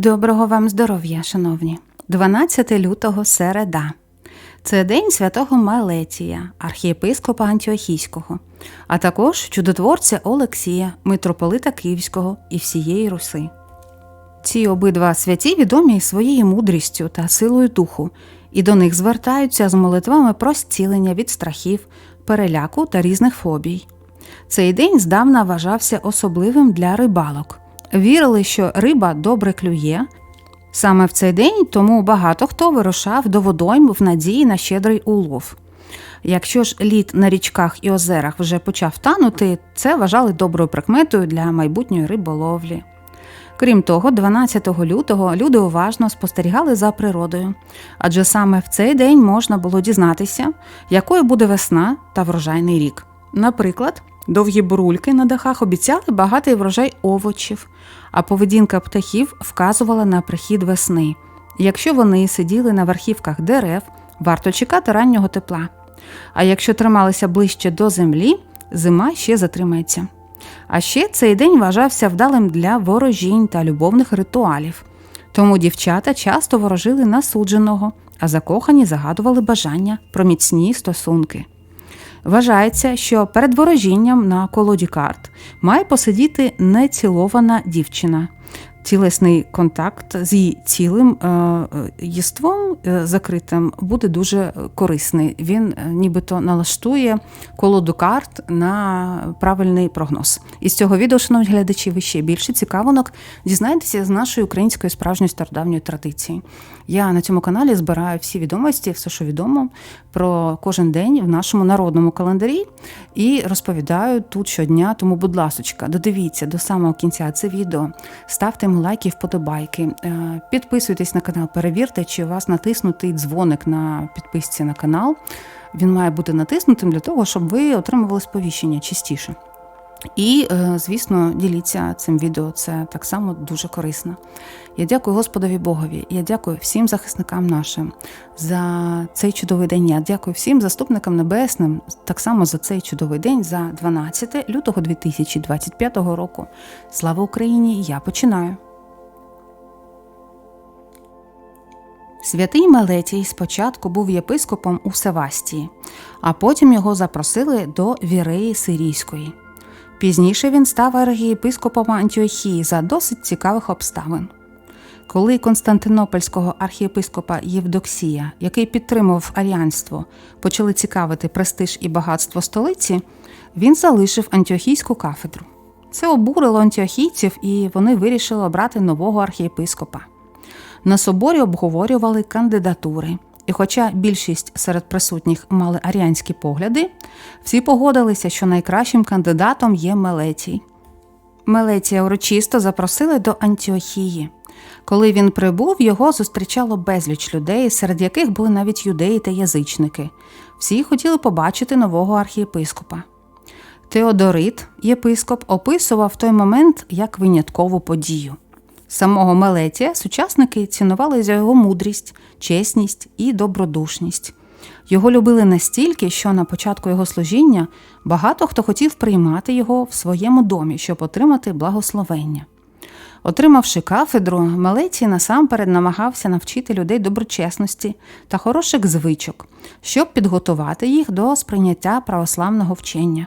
Доброго вам здоров'я, шановні. 12 лютого середа. Це день святого Малетія, архієпископа Антіохійського, а також чудотворця Олексія, митрополита Київського і всієї Руси. Ці обидва святі відомі своєю мудрістю та силою духу, і до них звертаються з молитвами про зцілення від страхів, переляку та різних фобій. Цей день здавна вважався особливим для рибалок. Вірили, що риба добре клює. Саме в цей день тому багато хто вирушав до водойм в надії на щедрий улов. Якщо ж лід на річках і озерах вже почав танути, це вважали доброю прикметою для майбутньої риболовлі. Крім того, 12 лютого люди уважно спостерігали за природою, адже саме в цей день можна було дізнатися, якою буде весна та врожайний рік. Наприклад, довгі бурульки на дахах обіцяли багатий врожай овочів, а поведінка птахів вказувала на прихід весни. Якщо вони сиділи на верхівках дерев, варто чекати раннього тепла. А якщо трималися ближче до землі, зима ще затримається. А ще цей день вважався вдалим для ворожінь та любовних ритуалів. Тому дівчата часто ворожили на судженого, а закохані загадували бажання про міцні стосунки. Вважається, що перед ворожінням на колоді карт має посидіти нецілована дівчина. Тілесний контакт з її цілим е, єством е, закритим буде дуже корисний. Він е, нібито налаштує колоду карт на правильний прогноз. Із цього відео, шановні глядачі, ви ще більше цікавинок дізнаєтеся з нашої української справжньої стародавньої традиції. Я на цьому каналі збираю всі відомості, все, що відомо про кожен день в нашому народному календарі і розповідаю тут щодня. Тому, будь ласочка, додивіться до самого кінця це відео, ставте йому лайки, вподобайки, е, підписуйтесь на канал, перевірте, чи у вас натиснутий дзвоник на підписці на канал. Він має бути натиснутим для того, щоб ви отримували сповіщення частіше. І, е, звісно, діліться цим відео, це так само дуже корисно. Я дякую Господові Богові. Я дякую всім захисникам нашим за цей чудовий день. Я дякую всім заступникам небесним, так само за цей чудовий день, за 12 лютого 2025 року. Слава Україні! Я починаю. Святий Мелетій спочатку був єпископом у Севастії, а потім його запросили до Віреї Сирійської. Пізніше він став архієпископом Антіохії за досить цікавих обставин. Коли Константинопольського архієпископа Євдоксія, який підтримував аріанство, почали цікавити престиж і багатство столиці, він залишив антіохійську кафедру. Це обурило антіохійців, і вони вирішили обрати нового архієпископа. На соборі обговорювали кандидатури. І хоча більшість серед присутніх мали аріанські погляди, всі погодилися, що найкращим кандидатом є Мелетій. Мелетія урочисто запросили до Антіохії. Коли він прибув, його зустрічало безліч людей, серед яких були навіть юдеї та язичники. Всі хотіли побачити нового архієпископа. Теодорит, єпископ, описував той момент як виняткову подію. Самого Мелетія сучасники цінували за його мудрість, чесність і добродушність. Його любили настільки, що на початку його служіння багато хто хотів приймати його в своєму домі, щоб отримати благословення. Отримавши кафедру, Мелетій насамперед намагався навчити людей доброчесності та хороших звичок, щоб підготувати їх до сприйняття православного вчення.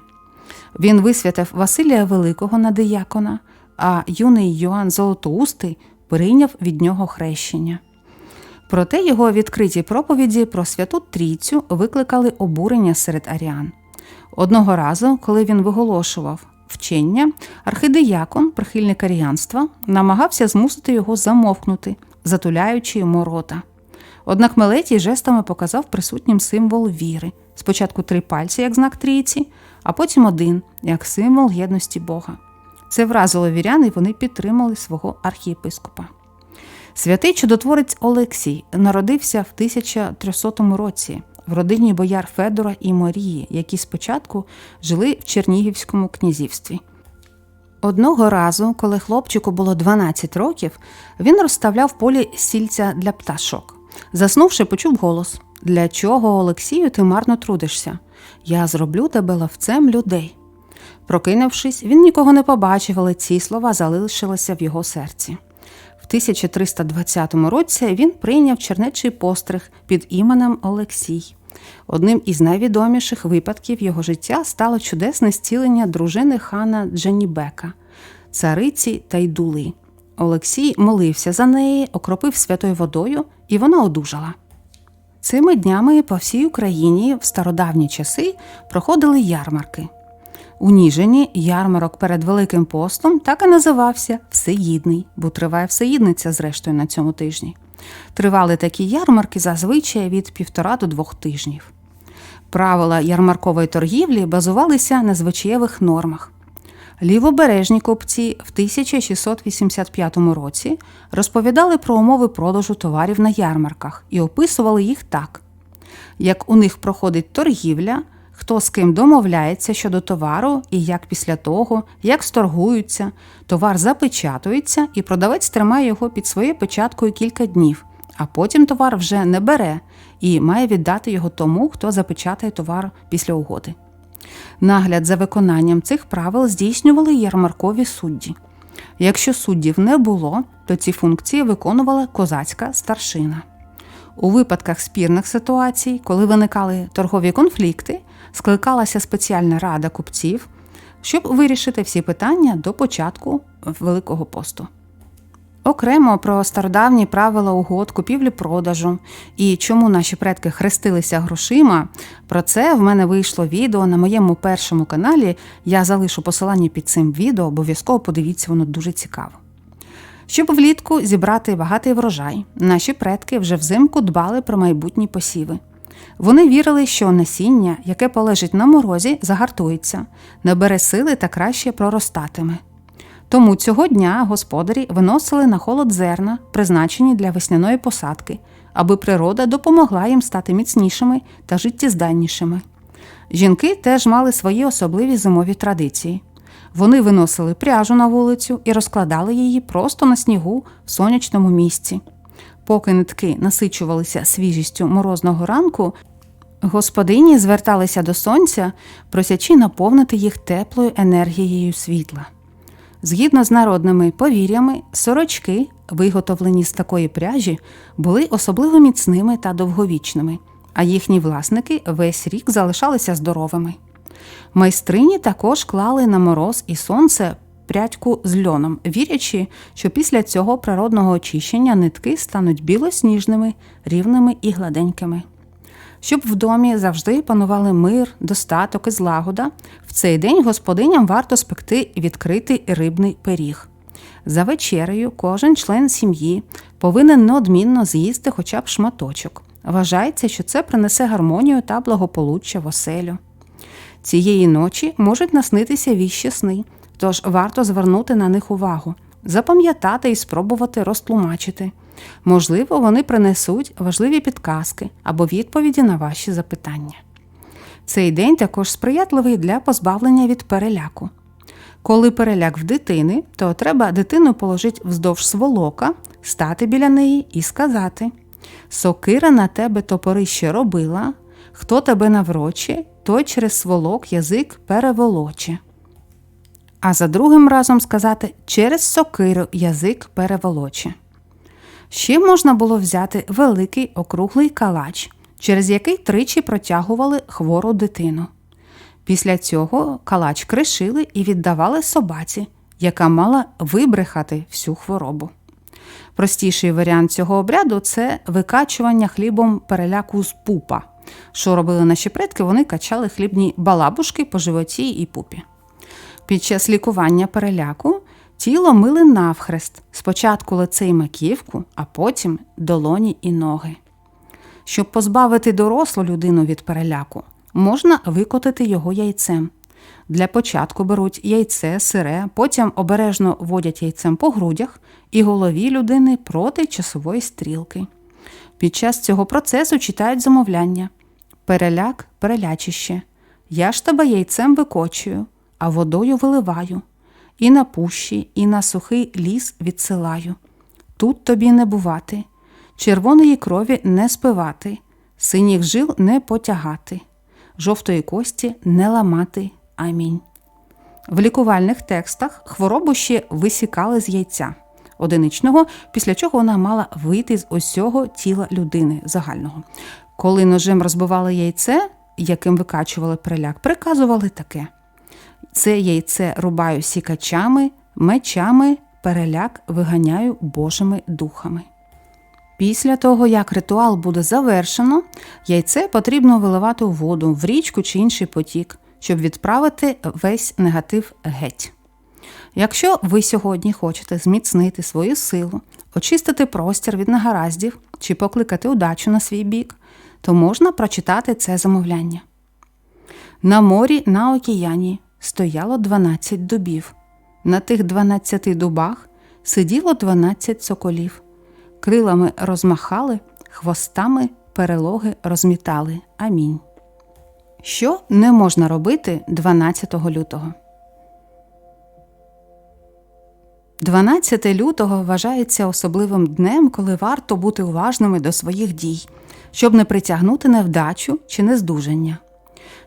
Він висвятив Василія Великого на диякона – а юний Йоанн Золотоустий прийняв від нього хрещення. Проте його відкриті проповіді про святу трійцю викликали обурення серед аріан. Одного разу, коли він виголошував вчення, архидеякон, прихильник аріанства, намагався змусити його замовкнути, затуляючи йому рота. Однак Мелетій жестами показав присутнім символ віри: спочатку три пальці як знак трійці, а потім один як символ єдності Бога. Це вразило вірян, і вони підтримали свого архієпископа. Святий чудотворець Олексій народився в 1300 році в родині бояр Федора і Марії, які спочатку жили в Чернігівському князівстві. Одного разу, коли хлопчику було 12 років, він розставляв в полі сільця для пташок. Заснувши, почув голос Для чого, Олексію, ти марно трудишся? Я зроблю тебе ловцем людей. Прокинувшись, він нікого не побачив, але ці слова залишилися в його серці. В 1320 році він прийняв чернечий постриг під іменем Олексій. Одним із найвідоміших випадків його життя стало чудесне зцілення дружини хана Джанібека, цариці Тайдули. Олексій молився за неї, окропив святою водою, і вона одужала. Цими днями по всій Україні в стародавні часи проходили ярмарки. У Ніжині ярмарок перед Великим постом так і називався Всеїдний, бо триває всеїдниця, зрештою, на цьому тижні. Тривали такі ярмарки зазвичай від півтора до двох тижнів. Правила ярмаркової торгівлі базувалися на звичаєвих нормах. Лівобережні купці в 1685 році розповідали про умови продажу товарів на ярмарках і описували їх так: як у них проходить торгівля, хто з ким домовляється щодо товару, і як після того, як сторгуються, товар запечатується, і продавець тримає його під своєю печаткою кілька днів, а потім товар вже не бере і має віддати його тому, хто запечатає товар після угоди. Нагляд за виконанням цих правил здійснювали ярмаркові судді. Якщо суддів не було, то ці функції виконувала козацька старшина. У випадках спірних ситуацій, коли виникали торгові конфлікти, скликалася спеціальна рада купців, щоб вирішити всі питання до початку Великого посту. Окремо про стародавні правила угод купівлі-продажу і чому наші предки хрестилися грошима. Про це в мене вийшло відео на моєму першому каналі. Я залишу посилання під цим відео, обов'язково подивіться, воно дуже цікаво. Щоб влітку зібрати багатий врожай, наші предки вже взимку дбали про майбутні посіви. Вони вірили, що насіння, яке полежить на морозі, загартується, набере сили та краще проростатиме. Тому цього дня господарі виносили на холод зерна, призначені для весняної посадки, аби природа допомогла їм стати міцнішими та життєздатнішими. Жінки теж мали свої особливі зимові традиції. Вони виносили пряжу на вулицю і розкладали її просто на снігу в сонячному місці. Поки нитки насичувалися свіжістю морозного ранку, господині зверталися до сонця, просячи наповнити їх теплою енергією світла. Згідно з народними повір'ями, сорочки, виготовлені з такої пряжі, були особливо міцними та довговічними, а їхні власники весь рік залишалися здоровими. Майстрині також клали на мороз і сонце прядьку з льоном, вірячи, що після цього природного очищення нитки стануть білосніжними, рівними і гладенькими. Щоб в домі завжди панували мир, достаток і злагода, в цей день господиням варто спекти відкритий рибний пиріг. За вечерею кожен член сім'ї повинен неодмінно з'їсти хоча б шматочок. Вважається, що це принесе гармонію та благополуччя в оселю. Цієї ночі можуть наснитися віщі сни, тож варто звернути на них увагу, запам'ятати і спробувати розтлумачити. Можливо, вони принесуть важливі підказки або відповіді на ваші запитання. Цей день також сприятливий для позбавлення від переляку. Коли переляк в дитини, то треба дитину положити вздовж сволока, стати біля неї і сказати Сокира на тебе топорище робила, хто тебе навроче, той через сволок язик переволоче. А за другим разом сказати через сокиру язик переволоче. Ще можна було взяти великий округлий калач, через який тричі протягували хвору дитину. Після цього калач кришили і віддавали собаці, яка мала вибрехати всю хворобу. Простіший варіант цього обряду це викачування хлібом переляку з пупа. Що робили наші предки, вони качали хлібні балабушки по животі і пупі. Під час лікування переляку тіло мили навхрест, спочатку лице й маківку, а потім долоні і ноги. Щоб позбавити дорослу людину від переляку, можна викотити його яйцем. Для початку беруть яйце, сире, потім обережно водять яйцем по грудях і голові людини проти часової стрілки. Під час цього процесу читають замовляння переляк, перелячище. Я ж тебе яйцем викочую, а водою виливаю, і на пущі, і на сухий ліс відсилаю. Тут тобі не бувати, червоної крові не спивати, синіх жил не потягати, жовтої кості не ламати. Амінь. В лікувальних текстах хворобу ще висікали з яйця, одиничного, після чого вона мала вийти з усього тіла людини загального. Коли ножем розбивали яйце, яким викачували переляк, приказували таке: це яйце рубаю сікачами, мечами, переляк виганяю Божими духами. Після того, як ритуал буде завершено, яйце потрібно виливати у воду в річку чи інший потік, щоб відправити весь негатив геть. Якщо ви сьогодні хочете зміцнити свою силу, очистити простір від негараздів чи покликати удачу на свій бік, то можна прочитати це замовляння. На морі на океані стояло 12 дубів. На тих 12 дубах сиділо 12 соколів. Крилами розмахали, хвостами перелоги розмітали. Амінь. Що не можна робити 12 лютого? 12 лютого вважається особливим днем, коли варто бути уважними до своїх дій, щоб не притягнути невдачу чи нездужання.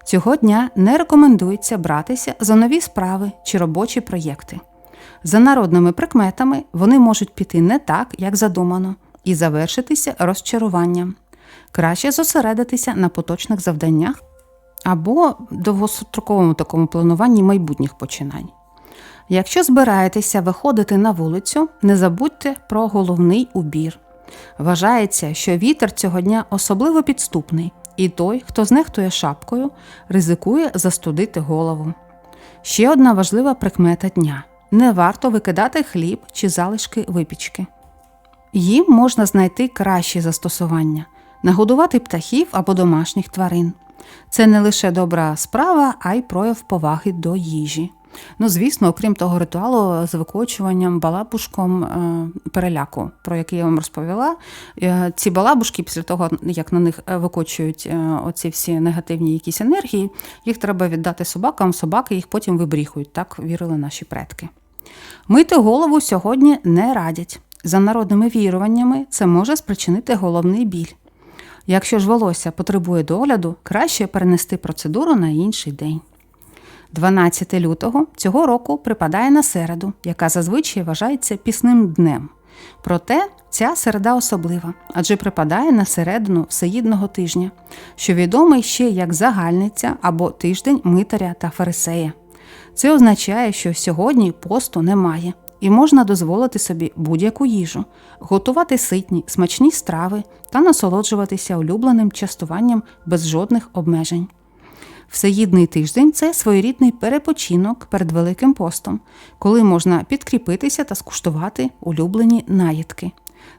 Цього дня не рекомендується братися за нові справи чи робочі проєкти. За народними прикметами вони можуть піти не так, як задумано, і завершитися розчаруванням. Краще зосередитися на поточних завданнях або довгостроковому такому плануванні майбутніх починань. Якщо збираєтеся виходити на вулицю, не забудьте про головний убір. Вважається, що вітер цього дня особливо підступний, і той, хто знехтує шапкою, ризикує застудити голову. Ще одна важлива прикмета дня не варто викидати хліб чи залишки випічки. Їм можна знайти кращі застосування нагодувати птахів або домашніх тварин. Це не лише добра справа, а й прояв поваги до їжі. Ну, звісно, окрім того ритуалу з викочуванням балабушком е, переляку, про який я вам розповіла. Е, ці балабушки, після того, як на них викочують е, оці всі негативні якісь енергії, їх треба віддати собакам, собаки їх потім вибріхують, так вірили наші предки. Мити голову сьогодні не радять. За народними віруваннями, це може спричинити головний біль. Якщо ж волосся потребує догляду, краще перенести процедуру на інший день. 12 лютого цього року припадає на середу, яка зазвичай вважається пісним днем. Проте ця середа особлива, адже припадає на середину всеїдного тижня, що відомий ще як загальниця або тиждень митаря та фарисея. Це означає, що сьогодні посту немає, і можна дозволити собі будь-яку їжу, готувати ситні, смачні страви та насолоджуватися улюбленим частуванням без жодних обмежень. Всеїдний тиждень це своєрідний перепочинок перед Великим постом, коли можна підкріпитися та скуштувати улюблені наїдки.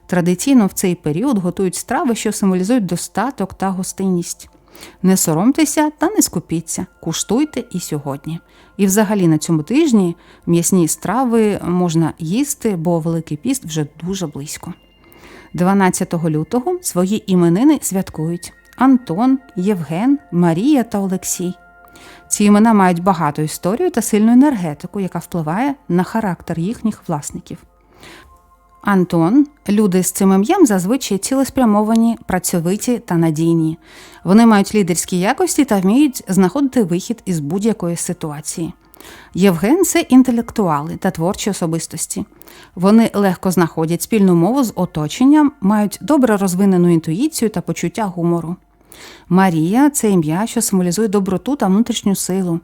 Традиційно в цей період готують страви, що символізують достаток та гостинність. Не соромтеся та не скупіться, куштуйте і сьогодні. І взагалі на цьому тижні м'ясні страви можна їсти, бо Великий піст вже дуже близько. 12 лютого свої іменини святкують Антон, Євген, Марія та Олексій. Ці імена мають багату історію та сильну енергетику, яка впливає на характер їхніх власників. Антон, люди з цим ім'ям зазвичай цілеспрямовані, працьовиті та надійні. Вони мають лідерські якості та вміють знаходити вихід із будь-якої ситуації. Євген це інтелектуали та творчі особистості. Вони легко знаходять спільну мову з оточенням, мають добре розвинену інтуїцію та почуття гумору. Марія це ім'я, що символізує доброту та внутрішню силу.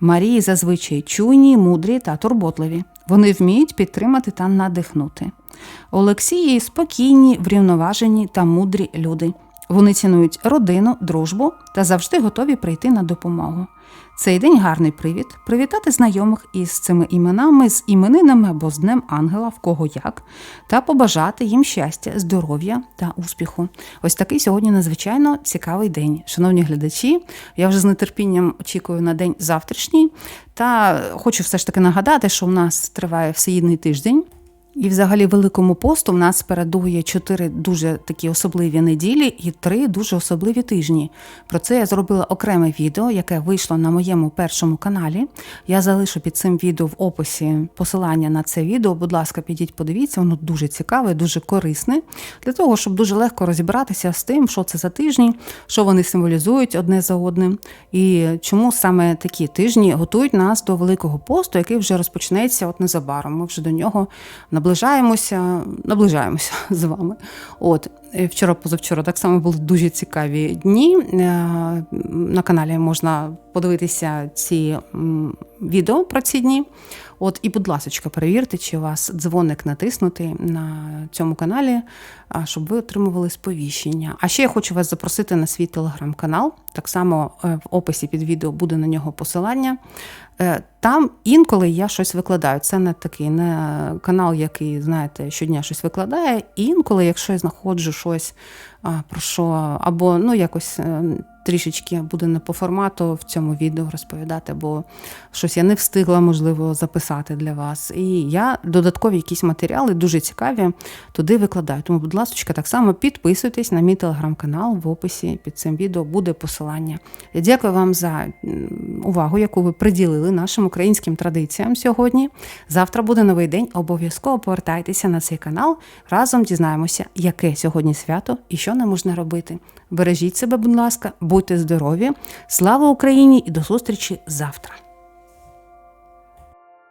Марії зазвичай чуйні, мудрі та турботливі. Вони вміють підтримати та надихнути. Олексії спокійні, врівноважені та мудрі люди. Вони цінують родину, дружбу та завжди готові прийти на допомогу. Цей день гарний привід привітати знайомих із цими іменами, з іменинами або з Днем Ангела, в кого як, та побажати їм щастя, здоров'я та успіху. Ось такий сьогодні надзвичайно цікавий день. Шановні глядачі, я вже з нетерпінням очікую на день завтрашній. Та хочу все ж таки нагадати, що у нас триває всеїдний тиждень. І, взагалі, великому посту в нас передує чотири дуже такі особливі неділі і три дуже особливі тижні. Про це я зробила окреме відео, яке вийшло на моєму першому каналі. Я залишу під цим відео в описі посилання на це відео. Будь ласка, підіть, подивіться, воно дуже цікаве, дуже корисне для того, щоб дуже легко розібратися з тим, що це за тижні, що вони символізують одне за одним, і чому саме такі тижні готують нас до великого посту, який вже розпочнеться от незабаром. Ми вже до нього наближаємося, наближаємося з вами. От е, вчора, позавчора так само були дуже цікаві дні. Е, На каналі можна подивитися ці відео про ці дні. От, і, будь ласка, перевірте, чи у вас дзвоник натиснутий на цьому каналі, щоб ви отримували сповіщення. А ще я хочу вас запросити на свій телеграм-канал. Так само е, в описі під відео буде на нього посилання. Е, Там інколи я щось викладаю. Це не такий не канал, який, знаєте, щодня щось викладає. Інколи, якщо я знаходжу щось про що, або ну якось е, трішечки буде не по формату в цьому відео розповідати, бо щось я не встигла, можливо, записати для вас. І я додаткові якісь матеріали дуже цікаві туди викладаю. Тому, будь ласка, так само підписуйтесь на мій телеграм-канал в описі під цим відео буде посилання. Я дякую вам за увагу, яку ви приділили нашим українським традиціям сьогодні. Завтра буде новий день. Обов'язково повертайтеся на цей канал. Разом дізнаємося, яке сьогодні свято і що не можна робити. Бережіть себе, будь ласка, будьте здорові. Слава Україні і до зустрічі завтра.